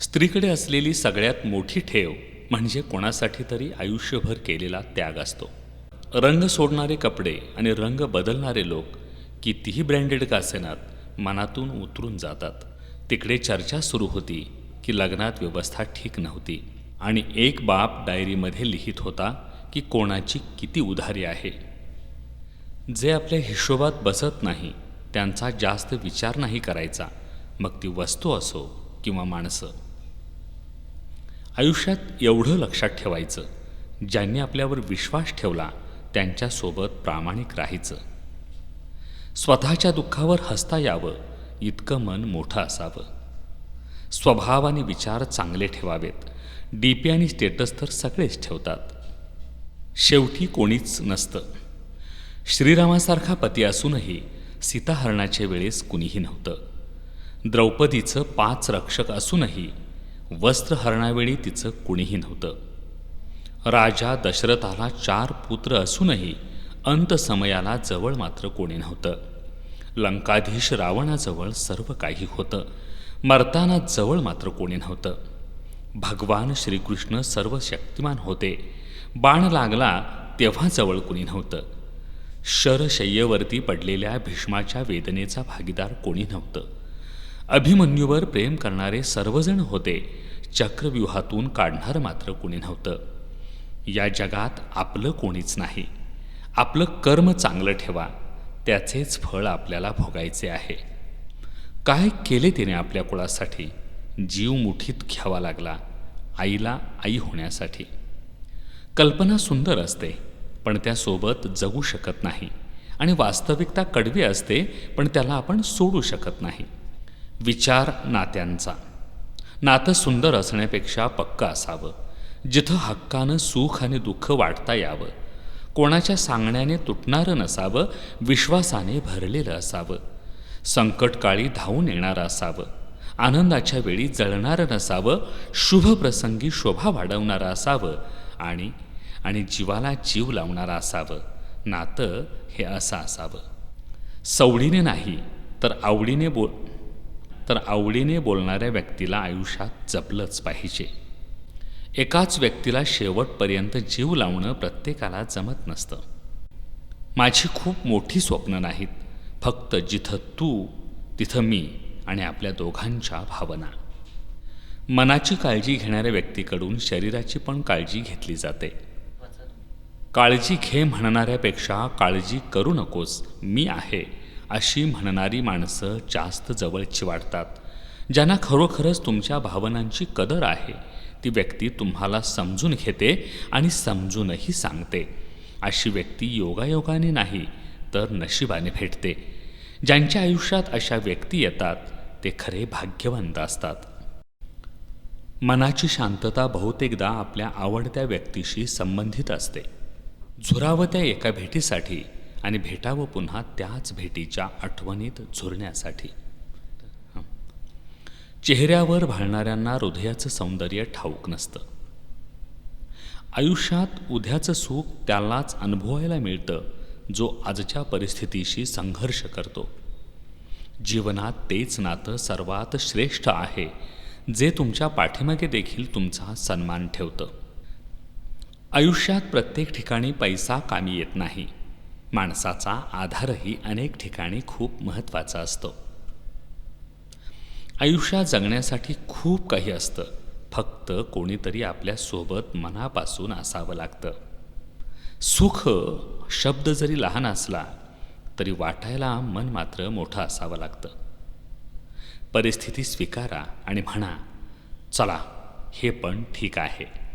स्त्रीकडे असलेली सगळ्यात मोठी ठेव म्हणजे कोणासाठी तरी आयुष्यभर केलेला त्याग असतो. रंग सोडणारे कपडे आणि रंग बदलणारे लोक कितीही ब्रँडेड का असेनात मनातून उतरून जातात. तिकडे चर्चा सुरू होती की लग्नात व्यवस्था ठीक नव्हती आणि एक बाप डायरीमध्ये लिहित होता की कोणाची किती उधारी आहे. जे आपल्या हिशोबात बसत नाही त्यांचा जास्त विचार नाही करायचा. मग ती वस्तू असो किंवा माणसं. आयुष्यात एवढं लक्षात ठेवायचं ज्यांनी आपल्यावर विश्वास ठेवला त्यांच्यासोबत प्रामाणिक राहायचं. स्वतःच्या दुःखावर हसता यावं इतकं मन मोठं असावं. स्वभाव आणि विचार चांगले ठेवावेत डी पी आणि स्टेटस तर सगळेच ठेवतात. शेवटी कोणीच नसतं. श्रीरामासारखा पती असूनही सीताहरणाच्या वेळेस कुणीही नव्हतं. द्रौपदीचं पाच रक्षक असूनही वस्त्रहरणावेळी तिचं कुणीही नव्हतं. राजा दशरथाला चार पुत्र असूनही अंतसमयाला जवळ मात्र कोणी नव्हतं. लंकाधीश रावणाजवळ सर्व काही होतं. मरताना जवळ मात्र कोणी नव्हतं. भगवान श्रीकृष्ण सर्व शक्तिमान होते. बाण लागला तेव्हा जवळ कोणी नव्हतं. शरशय्येवरती पडलेल्या भीष्माच्या वेदनेचा भागीदार कोणी नव्हतं. अभिमन्यूवर प्रेम करणारे सर्वजण होते. चक्रव्यूहातून काढणार मात्र कोणी नव्हतं. या जगात आपलं कोणीच नाही. आपलं कर्म चांगलं ठेवा. त्याचेच फळ आपल्याला भोगायचे आहे. काय केले तिने आपल्या कुळासाठी? जीव मुठीत घ्यावा लागला आईला आई होण्यासाठी. कल्पना सुंदर असते पण त्यासोबत जगू शकत नाही. आणि वास्तविकता कडवी असते पण त्याला आपण सोडू शकत नाही. विचार नात्यांचा. नातं सुंदर असण्यापेक्षा पक्कं असावं. जिथं हक्कानं सुख आणि दुःख वाटता यावं. कोणाच्या सांगण्याने तुटणारं नसावं विश्वासाने भरलेलं असावं. संकटकाळी धावून येणारं असावं. आनंदाच्या वेळी जळणारं नसावं. शुभ प्रसंगी शोभा वाढवणारं असावं. आणि आणि जीवाला जीव लावणारं असावं. नातं हे असं असावं. सवडीने नाही तर आवडीने बोल तर आवडीने बोलणाऱ्या व्यक्तीला आयुष्यात जपलंच पाहिजे. एकाच व्यक्तीला शेवटपर्यंत जीव लावणं प्रत्येकाला जमत नसतं. माझी खूप मोठी स्वप्न नाहीत फक्त जिथं तू तिथं मी आणि आपल्या दोघांच्या भावना. मनाची काळजी घेणाऱ्या व्यक्तीकडून शरीराची पण काळजी घेतली जाते. काळजी घे म्हणणाऱ्यापेक्षा काळजी करू नकोस मी आहे. अशी म्हणणारी माणसं जास्त जवळची वाटतात ज्यांना खरोखरच तुमच्या भावनांची कदर आहे ती व्यक्ती तुम्हाला समजून घेते आणि समजूनही सांगते. अशी व्यक्ती योगायोगाने नाही तर नशिबाने भेटते. ज्यांच्या आयुष्यात अशा व्यक्ती येतात ते खरे भाग्यवंत असतात. मनाची शांतता बहुतेकदा आपल्या आवडत्या व्यक्तीशी संबंधित असते. झुरावत्या एका भेटीसाठी आणि भेटावं पुन्हा त्याच भेटीच्या आठवणीत झुरण्यासाठी. चेहऱ्यावर भाळणाऱ्यांना हृदयाचं सौंदर्य ठाऊक नसतं. आयुष्यात उद्याचं सुख त्यालाच अनुभवायला मिळतं जो आजच्या परिस्थितीशी संघर्ष करतो. जीवनात तेच नातं सर्वात श्रेष्ठ आहे जे तुमच्या पाठीमागे देखील तुमचा सन्मान ठेवतं. आयुष्यात प्रत्येक ठिकाणी पैसा कामी येत नाही. माणसाचा आधारही अनेक ठिकाणी खूप महत्त्वाचा असतो. आयुष्यात जगण्यासाठी खूप काही असतं. फक्त कोणीतरी आपल्यासोबत मनापासून असावं लागतं. सुख शब्द जरी लहान असला तरी वाटायला मन मात्र मोठं असावं लागतं. परिस्थिती स्वीकारा आणि म्हणा चला हे पण ठीक आहे.